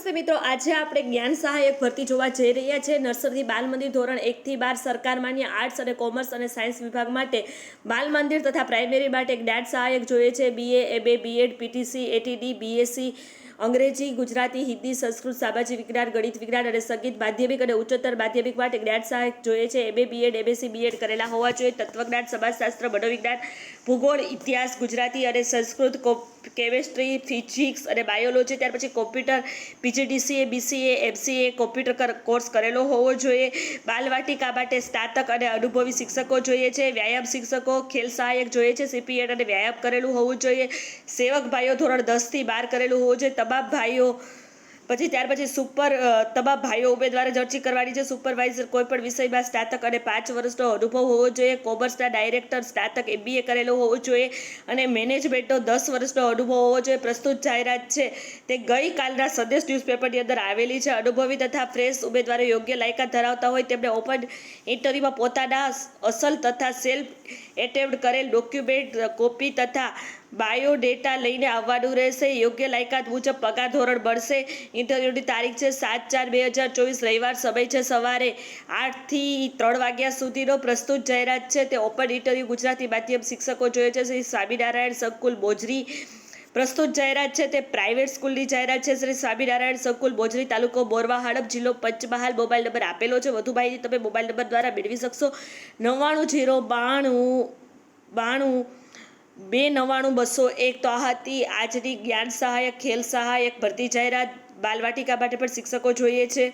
નમસ્તે મિત્રો, આજે આપણે જ્ઞાન સહાયક ભરતી જોવા જઈ રહ્યા છે. નર્સરી બાલ મંદિર ધોરણ એકથી બાર સરકાર માન્ય આર્ટ્સ અને કોમર્સ અને સાયન્સ વિભાગ માટે બાલ મંદિર તથા પ્રાઇમરી માટે જ્ઞાન સહાયક જોઈએ છે. BA એબે BEd PTC ATD BSc Angreji, Gujarati, Hindi, Sanskrit, સામાજિક વિજ્ઞાન, ગણિત વિજ્ઞાન અને સંગીત, માધ્યમિક અને ઉચ્ચતર માધ્યમિક માટે જ્ઞાન સહાયક જોઈએ છે. એમએ બીએડ એમએસસી બીએડ કરેલા હોવા જોઈએ. તત્વજ્ઞાન, સમાજશાસ્ત્ર, મનોવિજ્ઞાન, ભૂગોળ, ઇતિહાસ, ગુજરાતી અને સંસ્કૃત કેમેસ્ટ્રી, ફિઝિક્સ અને બાયોલોજી, ત્યાર પછી computer PGDCA BCA MCA computer course કરેલો હોવો જોઈએ. બાલવાટિકા માટે સ્નાતક અને અનુભવી શિક્ષકો જોઈએ છે. વ્યાયામ શિક્ષકો, ખેલ સહાયક જોઈએ છે. સીપીએડ અને વ્યાયામ કરેલું હોવું જોઈએ. સેવક ભાઈઓ ધોરણ દસથી બાર કરેલું હોવું જોઈએ. તમામ ભાઈઓ પછી ત્યાર પછી સુપર તબા ભાઈઓ ઉમેદવારે અરજી કરવાની છે. સુપરવાઇઝર કોઈપણ વિષયમાં સ્નાતક અને પાંચ વર્ષનો અનુભવ હોવો જોઈએ. કોમર્સના ડાયરેક્ટર સ્નાતક એમબીએ કરેલો હોવો જોઈએ અને મેનેજમેન્ટનો દસ વર્ષનો અનુભવ હોવો જોઈએ. પ્રસ્તુત જાહેરાત છે તે ગઈકાલના સંદેશ ન્યૂઝપેપરની અંદર આવેલી છે. અનુભવી તથા ફ્રેશ ઉમેદવારો યોગ્ય લાયકાત ધરાવતા હોય તેમણે ઓપન ઇન્ટરવ્યૂમાં પોતાના અસલ તથા સેલ્ફ એટેમ્પ્ટ કરેલ ડોક્યુમેન્ટ કોપી તથા બાયોડેટા લઈને આવવાનું રહેશે. યોગ્ય લાયકાત મુજબ પગાર ધોરણ મળશે ઇન્ટરવ્યૂની તારીખ છે સાત ચાર બે હજાર ચોવીસ. રવિવાર સમય છે સવારે આઠથી ત્રણ વાગ્યા સુધીનો પ્રસ્તુત જાહેરાત છે. તે ઓપન ઇન્ટરવ્યૂ ગુજરાતી માધ્યમ શિક્ષકો જોઈએ છે. શ્રી સ્વામિનારાયણ સંકુલ મોજરી પ્રસ્તુત જાહેરાત છે. તે પ્રાઇવેટ સ્કૂલની જાહેરાત છે. શ્રી સ્વામિનારાયણ સંકુલ મોજરી તાલુકો બોરવા હડપ જિલ્લો પંચમહાલ મોબાઈલ નંબર આપેલો છે. વધુ માહિતી તમે મોબાઈલ નંબર દ્વારા મેળવી શકશો. નવ્વાણું જીરો બાણું બાણું બે નવ્વાણું બસો એક તો આ હતી. આજની જ્ઞાન સહાયક, ખેલ સહાયક, ભરતી જાહેરાત, બાલવાટિકા માટે પણ શિક્ષકો જોઈએ છે.